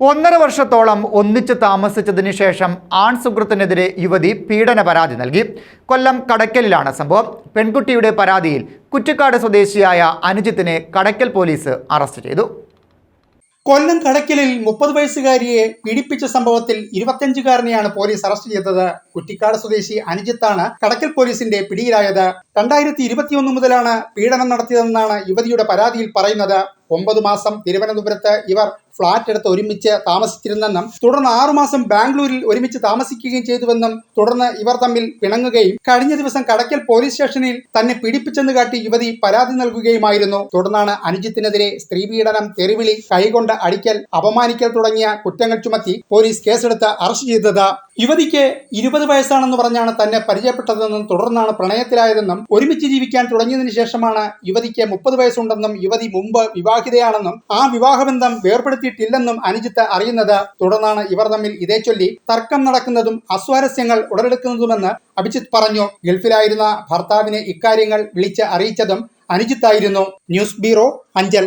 ഒന്നര വർഷത്തോളം ഒന്നിച്ച് താമസിച്ചതിന് ശേഷം ആൺസുഹൃത്തിനെതിരെ യുവതി പീഡന പരാതി നൽകി. കൊല്ലം കടയ്ക്കലിലാണ് സംഭവം. പെൺകുട്ടിയുടെ പരാതിയിൽ കുറ്റിക്കാട് സ്വദേശിയായ അനുജിത്തിനെ കടയ്ക്കൽ പോലീസ് അറസ്റ്റ് ചെയ്തു. കൊല്ലം കടയ്ക്കലിൽ മുപ്പത് വയസ്സുകാരിയെ പീഡിപ്പിച്ച സംഭവത്തിൽ ഇരുപത്തിയഞ്ചുകാരനെയാണ് പോലീസ് അറസ്റ്റ് ചെയ്തത്. കുറ്റിക്കാട് സ്വദേശി അനുജിത്താണ് കടയ്ക്കൽ പോലീസിന്റെ പിടിയിലായത്. രണ്ടായിരത്തി ഇരുപത്തിയൊന്ന് മുതലാണ് പീഡനം നടത്തിയതെന്നാണ് യുവതിയുടെ പരാതിയിൽ പറയുന്നത്. ഒമ്പത് മാസം തിരുവനന്തപുരത്ത് ഇവർ ഫ്ളാറ്റ് എടുത്ത് ഒരുമിച്ച് താമസിച്ചിരുന്നെന്നും തുടർന്ന് ആറുമാസം ബാംഗ്ലൂരിൽ ഒരുമിച്ച് താമസിക്കുകയും ചെയ്തുവെന്നും തുടർന്ന് ഇവർ തമ്മിൽ പിണങ്ങുകയും കഴിഞ്ഞ ദിവസം കടക്കൽ പോലീസ് സ്റ്റേഷനിൽ തന്നെ പീഡിപ്പിച്ചെന്ന് കാട്ടി യുവതി പരാതി നൽകുകയുമായിരുന്നു. തുടർന്നാണ് അനുജിത്തിനെതിരെ സ്ത്രീപീഡനം തെറിവിളി കൈകൊണ്ട് അടിക്കൽ അപമാനിക്കൽ തുടങ്ങിയ കുറ്റങ്ങൾ ചുമത്തി പോലീസ് കേസെടുത്ത് അറസ്റ്റ് ചെയ്തത്. യുവതിക്ക് ഇരുപത് വയസ്സാണെന്ന് പറഞ്ഞാണ് തന്നെ പരിചയപ്പെട്ടതെന്നും തുടർന്നാണ് പ്രണയത്തിലായതെന്നും ഒരുമിച്ച് ജീവിക്കാൻ തുടങ്ങിയതിനു ശേഷമാണ് യുവതിക്ക് മുപ്പത് വയസ്സുണ്ടെന്നും യുവതി മുമ്പ് വിവാഹിതയാണെന്നും ആ വിവാഹബന്ധം വേർപെടുത്തിയിട്ടില്ലെന്നും അനുജിത്ത് അറിയുന്നത്. തുടർന്നാണ് ഇവർ തമ്മിൽ ഇതേ ചൊല്ലി തർക്കം നടക്കുന്നതും അസ്വാരസ്യങ്ങൾ ഉടലെടുക്കുന്നതുമെന്ന് അഭിജിത്ത് പറഞ്ഞു. ഗൾഫിലായിരുന്ന ഭർത്താവിനെ ഇക്കാര്യങ്ങൾ വിളിച്ച് അറിയിച്ചതും അനുജിത്തായിരുന്നു. News bureau Anchal.